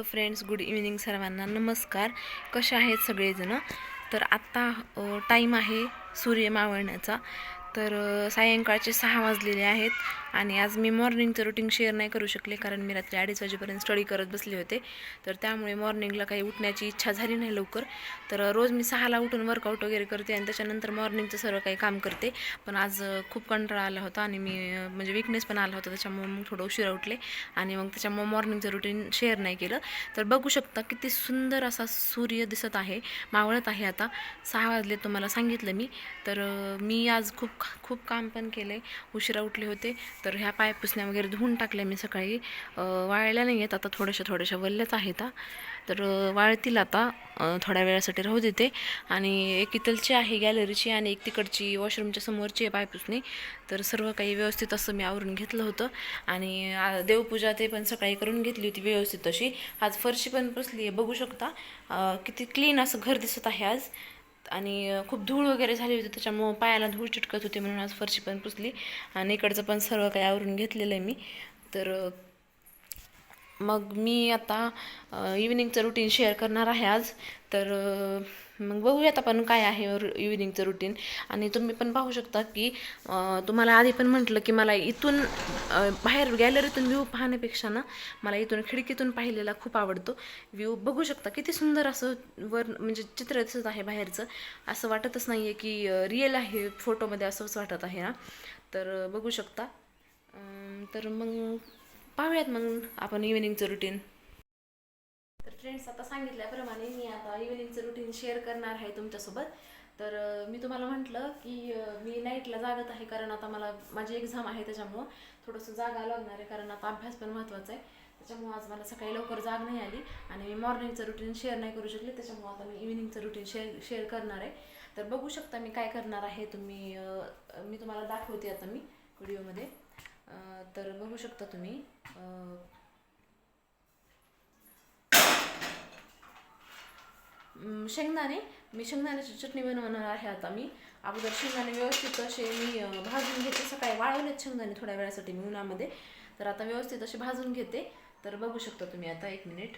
Hello friends good evening सर्वांना. नमस्कार. कसे आहेत सगळेजणं? तर आत्ता टाईम आहे सूर्य मावळण्याचा. तर सायंकाळचे सहा वाजलेले आहेत. आणि आज मी मॉर्निंगचं रुटीन शेअर नाही करू शकले कारण मी रात्री अडीच वाजेपर्यंत स्टडी करत बसले होते. तर त्यामुळे मॉर्निंगला काही उठण्याची इच्छा झाली नाही लवकर. तर रोज मी सहाला उठून वर्कआउट वगैरे करते आणि त्याच्यानंतर मॉर्निंगचं सर्व काही काम करते. पण आज खूप कंटाळा आला होता आणि मी म्हणजे विकनेस पण आला होता त्याच्यामुळे मग थोडं उशिरा उठले. आणि मग त्याच्यामुळे मॉर्निंगचं रुटीन शेअर नाही केलं. तर बघू शकता किती सुंदर असा सूर्य दिसत आहे मावळत आहे आता. सहा वाजले तुम्हाला सांगितलं मी. तर मी आज खूप खूप काम पण केलं उशिरा उठले होते. तर ह्या पाय पुसण्या वगैरे धुवून टाकल्या मी सकाळी. वाळल्या नाही आहेत आता थोड्याशा थोड्याशा वल्ल्याच आहेत तर वाळतील आता थोड्या वेळासाठी राहू देते. आणि एक इथलची आहे गॅलरीची आणि एक तिकडची वॉशरूमच्या समोरची आहे पायपुसणी तर सर्व काही व्यवस्थित असं मी आवरून घेतलं होतं. आणि देवपूजा ते पण सकाळी करून घेतली होती व्यवस्थित अशी आज फरशी पण पुसली आहे बघू शकता. किती क्लीन असं घर दिसत आहे आज. आणि खूप धूळ वगैरे झाली होती त्याच्यामुळं पायाला धूळ चिटकत होती म्हणून आज फरशी पण पुसली. आणि इकडचं पण सर्व काही आवरून घेतलेलं आहे मी. तर मग मी आता इव्हिनिंगचं रुटीन शेअर करणार आहे आज. तर मग बघूयात आपण काय आहे इव्हिनिंगचं रुटीन आणि तुम्ही पण पाहू शकता की तुम्हाला आधी पण म्हटलं की मला इथून बाहेर गॅलरीतून व्ह्यू पाहण्यापेक्षा ना मला इथून खिडकीतून पाहिलेला खूप आवडतो. व्ह्यू बघू शकता किती सुंदर असं वर म्हणजे चित्र दिसत आहे बाहेरचं. असं वाटतच नाही आहे की रिअल आहे फोटोमध्ये असंच वाटत आहे ना. तर बघू शकता. तर मग पाहूयात मग आपण इव्हिनिंगचं रुटीन फ्रेंड्स आता सांगितल्याप्रमाणे मी आता इव्हिनिंगचं रुटीन शेअर करणार आहे तुमच्यासोबत. तर मी तुम्हाला म्हटलं की मी नाईटला जागत आहे कारण आता मला माझी एक्झाम आहे त्याच्यामुळं थोडंसं जागा लागणार आहे कारण आता अभ्यास पण महत्त्वाचा आहे. त्याच्यामुळं आज मला सकाळी लवकर जाग नाही आली आणि मी मॉर्निंगचं रुटीन शेअर नाही करू शकले त्याच्यामुळं आता मी इव्हिनिंगचं रुटीन शेअर शेअर करणार आहे. तर बघू शकता मी काय करणार आहे तुम्ही मी तुम्हाला दाखवते आता मी व्हिडिओमध्ये तर बघू शकता तुम्ही शेंगदाणे. मी शेंगदाण्याची चटणी बनवणार आहे आता मी. अगोदर शेंगदाणे व्यवस्थित असे मी भाजून घेते. सकाळी वाळवलेत शेंगदाणे थोड्या वेळासाठी मी उन्हामध्ये. तर आता व्यवस्थित असे भाजून घेते. तर बघू शकता तुम्ही आता एक मिनिट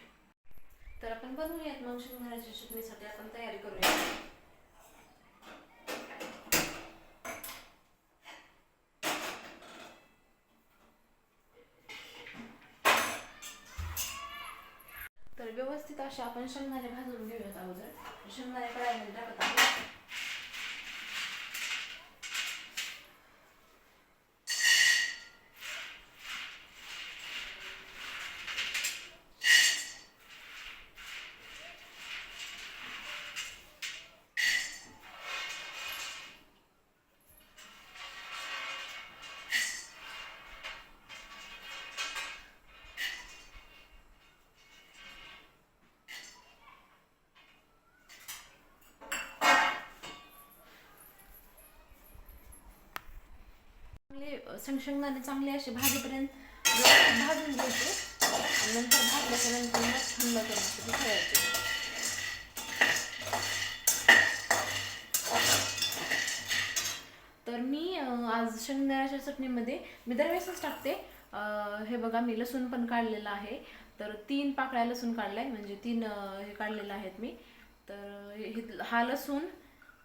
तर आपण बनवूयात मग शेंगदाण्याच्या चटणीसाठी. आपण तयारी करूया. व्यवस्थित असे आपण शेंगदाणे भाजून घेऊयात अगोदर. शेंगदाणे कढाईमध्ये टाकत आहे चांगले अ, चांगले असे भाजीपर्यंत भाजून घ्यायचे आणि नंतर भाजल्याच्या नंतर मग थंड करण्यासाठी ठेवायचे. तर मी आज शेंगदाण्याच्या चटणीमध्ये मी दरवेळेसच टाकते. हे बघा मी लसूण पण काढलेलं आहे. तर तीन पाकळ्या लसूण काढलाय म्हणजे तीन हे काढलेलं आहेत मी. तर हे हा लसूण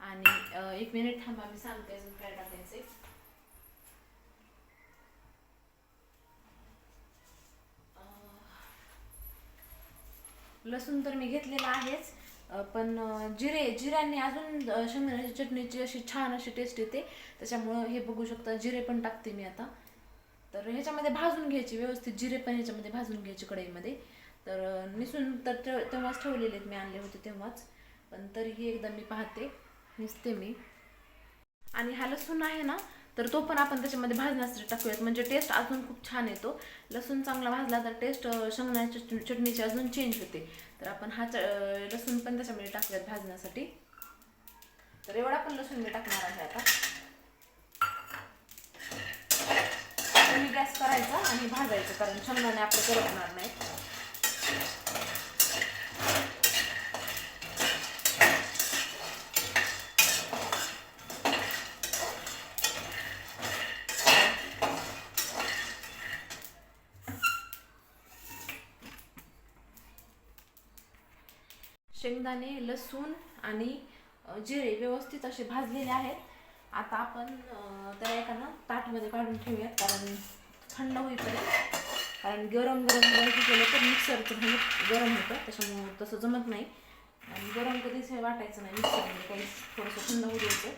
आणि एक मिनिट थांबा मी सांगते अजून काय टाकायचे लसूण तर मी घेतलेला आहेच. पण जिरे जिऱ्याने अजून शेंगदाण्याची चटणीची अशी छान अशी टेस्ट येते. त्याच्यामुळं हे बघू शकता जिरे पण टाकते मी आता. तर ह्याच्यामध्ये भाजून घ्यायची व्यवस्थित जिरे पण ह्याच्यामध्ये भाजून घ्यायची कढईमध्ये. तर निसून तर तेव्हाच ठेवलेले आहेत मी आणले होते तेव्हाच. पण तरीही एकदा मी पाहते निसते मी. आणि हा लसूण आहे ना तर तो पण आपण त्याच्यामध्ये भाजण्यासाठी टाकूयात. म्हणजे टेस्ट अजून खूप छान येतो. लसूण चांगला भाजला तर टेस्ट शेंगण्याच्या चटणीची अजून चेंज होते. तर आपण हा च- लसूण पण त्याच्यामध्ये टाकूयात भाजण्यासाठी. तर एवढा पण लसूण मी टाकणार आहे आता. कमी गॅस करायचा आणि भाजायचं कारण शेंगदाणे आपलं करपणार नाही शेंगदाणे लसूण आणि जिरे व्यवस्थित असे भाजलेले आहेत. आता आपण त्या त्याला एका ना ताटमध्ये काढून ठेवूयात कारण थंड होईपर्यंत. कारण गरम गरम गरम केलं तर मिक्सरचं गरम होतं त्याच्यामुळं तसं जमत नाही. आणि गरम कधीच हे वाटायचं नाही मिक्सरमध्ये काही थोडंसं थंड होऊ द्यायचं.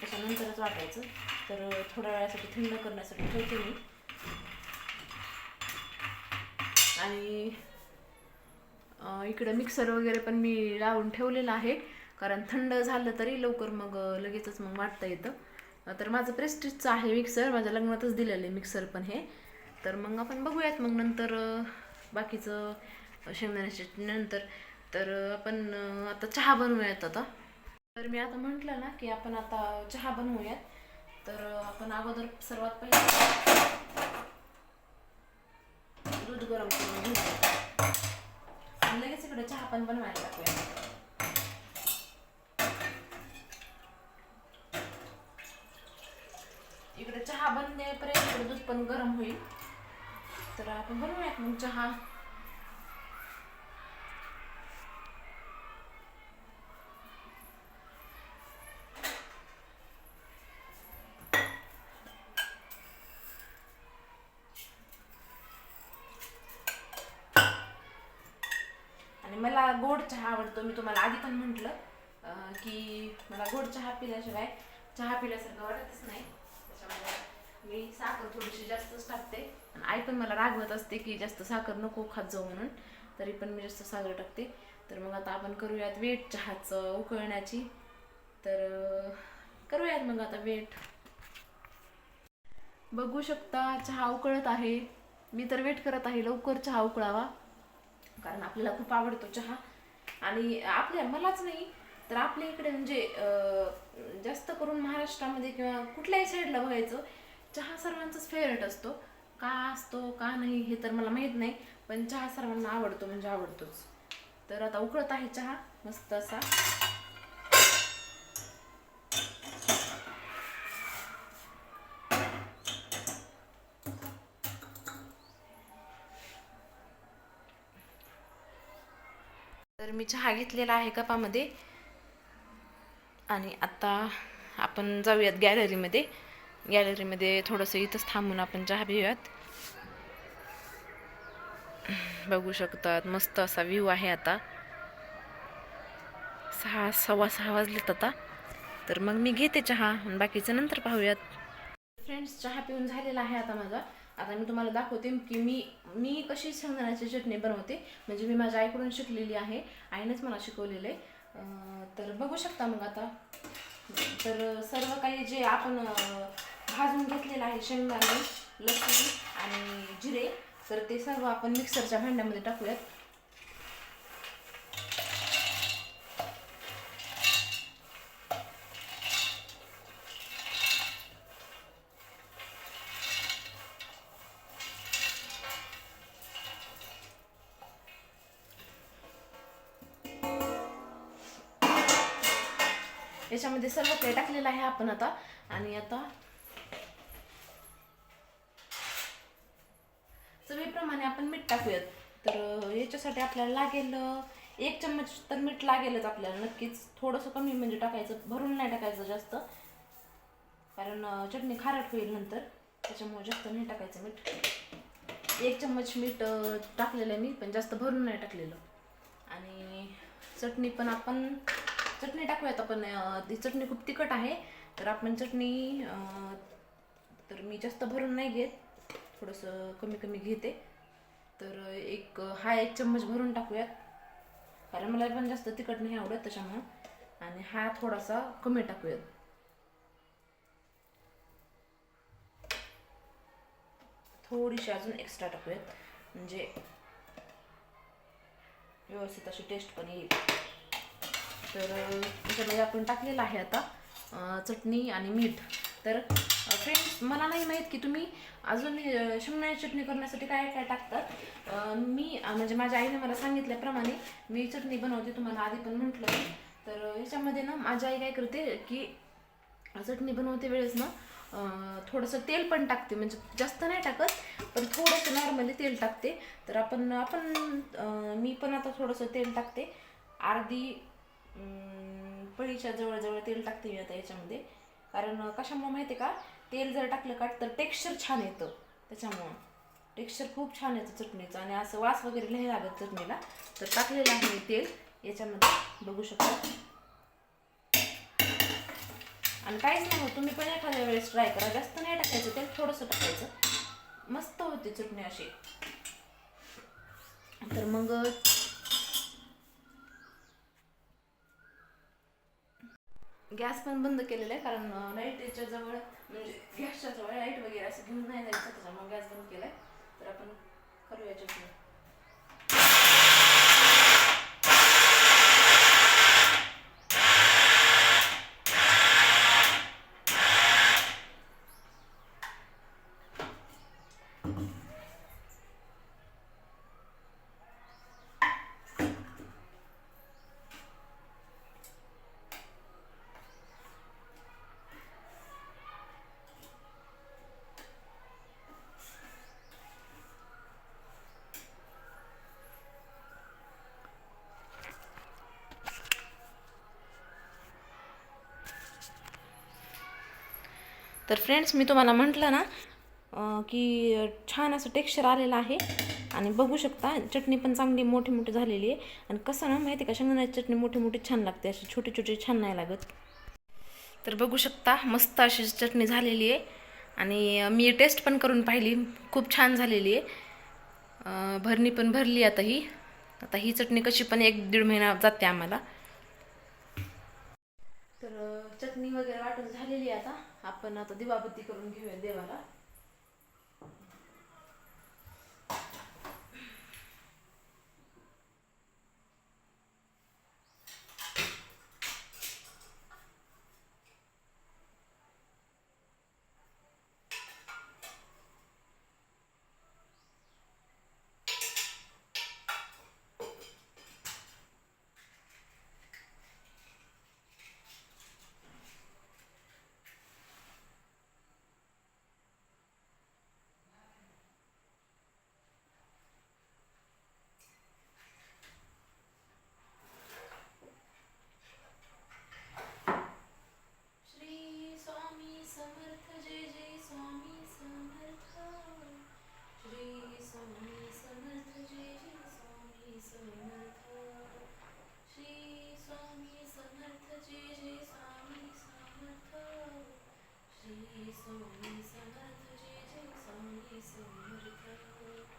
त्याच्यानंतरच वाटायचं. तर थोड्या वेळासाठी थंड करण्यासाठी ठेवते मी. आणि इकडं मिक्सर वगैरे पण मी लावून ठेवलेलं आहे. कारण थंड झालं तरी लवकर मग लगेचच मग वाटता येतं. तर माझं प्रेस्टिजचं आहे मिक्सर माझ्या लग्नातच दिलेलं आहे मिक्सर पण हे. तर मग आपण बघूयात मग नंतर बाकीचं शेंगदाण्याच्या नंतर. तर आपण आता चहा बनवूयात आता. तर मी आता म्हटलं ना की आपण आता चहा बनवूयात. तर आपण अगोदर सर्वात पहिले दूध गरम करून घेऊ इकडे चहा पण बनवायला टाकूया. इकडे चहा बनण्यापर्यंत इकडे दूध पण गरम होईल. तर आपण बनवूयात मग चहा आणि मला गोड चहा आवडतो मी तुम्हाला आधी पण म्हटलं की मला गोड चहा पिल्याशिवाय चहा पिल्यासारखं वाटतच नाही. त्याच्यामुळे मी साखर थोडीशी जास्तच टाकते. आणि आई पण मला रागवत असते की जास्त साखर नको खात जाऊ म्हणून तरी पण मी जास्त साखर टाकते. तर मग आता आपण करूयात वेट चहाचं उकळण्याची. तर करूयात मग आता वेट. बघू शकता चहा उकळत आहे. मी तर वेट करत आहे लवकर चहा उकळावा. कारण आपल्याला खूप आवडतो चहा. आणि आपल्या मलाच नाही तर आपल्या इकडे म्हणजे जास्त करून महाराष्ट्रामध्ये किंवा कुठल्याही साईडला बघायचं चहा सर्वांचाच फेवरेट असतो. का असतो का नाही हे तर मला माहीत नाही पण चहा सर्वांना आवडतो म्हणजे आवडतोच. तर आता उकळत आहे चहा मस्त असा. तर मी चहा घेतलेला आहे कपामध्ये. आणि आता आपण जाऊयात गॅलरीमध्ये. गॅलरीमध्ये थोडंसं इथंच थांबून आपण चहा पिऊयात. बघू शकतात मस्त असा व्ह्यू आहे आता. सहा सव्वा सहा वाजलेत आता. तर मग मी घेते चहा बाकीचं नंतर पाहूयात. फ्रेंड्स चहा पिऊन झालेला आहे आता माझा. आता मी तुम्हाला दाखवते की मी मी कशी शेंगदाण्याची चटणी बनवते. म्हणजे मी माझ्या आईकडून शिकलेली आहे. आईनेच मला शिकवलेलं आहे तर बघू शकता मग आता. तर सर्व काही जे आपण भाजून घेतलेलं आहे शेंगदाणे लसूण आणि जिरे तर ते सर्व आपण मिक्सरच्या भांड्यामध्ये टाकूयात. याच्यामध्ये सर्व काही टाकलेलं आहे आपण आता. आणि आता चवीप्रमाणे आपण मीठ टाकूयात. तर याच्यासाठी आपल्याला लागेल एक चम्मच तर मीठ लागेलच आपल्याला. नक्कीच थोडंसं कमी म्हणजे टाकायचं भरून नाही टाकायचं जास्त. कारण चटणी खारट होईल नंतर. त्याच्यामुळे जास्त नाही टाकायचं मीठ. एक चम्मच मीठ टाकलेलं आहे मी पण जास्त भरून नाही टाकलेलं. आणि चटणी पण आपण चटणी टाकूयात आपण. ती चटणी खूप तिखट आहे. तर आपण चटणी तर मी जास्त भरून नाही घेत. थोडंसं कमी कमी घेते. तर एक हा एक चम्मच भरून टाकूयात. कारण मला पण जास्त तिखट नाही आवडत त्याच्यामुळं. आणि हा थोडासा कमी टाकूयात. थोडीशी अजून एक्स्ट्रा टाकूयात. म्हणजे व्यवस्थित अशी टेस्ट पण येईल. तर त्याच्यामध्ये आपण टाकलेलं आहे आता चटणी आणि मीठ. तर फ्रेंड्स मला नाही माहीत की तुम्ही अजून हे शेंगदाण्याची चटणी करण्यासाठी काय काय टाकतात. मी म्हणजे माझ्या आईने मला सांगितल्याप्रमाणे मी चटणी बनवते तुम्हाला आधी पण म्हटलं. तर याच्यामध्ये ना माझी आई काय करते की चटणी बनवते वेळेस ना थोडंसं तेल पण टाकते. म्हणजे जास्त नाही टाकत पण थोडंसं नॉर्मली तेल टाकते. तर आपण आपण मी पण आता थोडंसं तेल टाकते. अर्धी पळीच्या जवळजवळ तेल टाकते मी आता याच्यामध्ये. कारण कशामुळं माहिती आहे का? तेल जर टाकलं का तर टेक्स्चर छान येतं. त्याच्यामुळं. टेक्स्चर खूप छान येतं चटणीचं. आणि असं वास वगैरे नाही लागत चटणीला. तर टाकलेलं आहे मी तेल. याच्यामध्ये बघू शकता. आणि काहीच नाही होत. तुम्ही पण एखाद्या वेळेस ट्राय करा. जास्त नाही टाकायचं तेल थोडंसं टाकायचं. मस्त होते चटणी अशी. तर मग गॅस पण बंद केलेला आहे कारण लाईटच्या जवळ म्हणजे गॅसच्या जवळ लाइट वगैरे असं घेऊन नाही जायचं त्याच्यामुळे गॅस बंद केला आहे तर आपण करूया चटणी तर फ्रेंड्स मी तुम्हाला म्हटलं ना की छान असं टेक्स्चर आलेलं आहे. आणि बघू शकता चटणी पण चांगली मोठी मोठी झालेली आहे. आणि कसं ना माहिती आहे का शेंगदाण्याची चटणी मोठी मोठी छान लागते अशी छोटी छोटी छान नाही लागत. तर बघू शकता मस्त अशी चटणी झालेली आहे. आणि मी टेस्ट पण करून पाहिली खूप छान झालेली आहे. भरणी पण भरली आता ही. आता ही चटणी कशी पण एक दीड महिना जाते आम्हाला. तर चटणी वगैरे वाटून झालेली आहे आता. आपण आता दिवाबत्ती करून घेऊया देवाला. 送一送你送一送你送一送我送一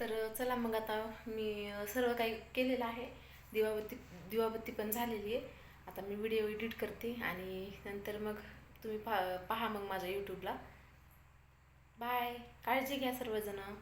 तर चला मग आता मी सर्व काही केलेलं आहे. दिवाबत्ती दिवाबत्ती पण झालेली आहे. आता मी व्हिडिओ एडिट करते आणि नंतर मग तुम्ही पा पहा मग माझ्या यूट्यूबला बाय. काळजी घ्या सर्वजणं.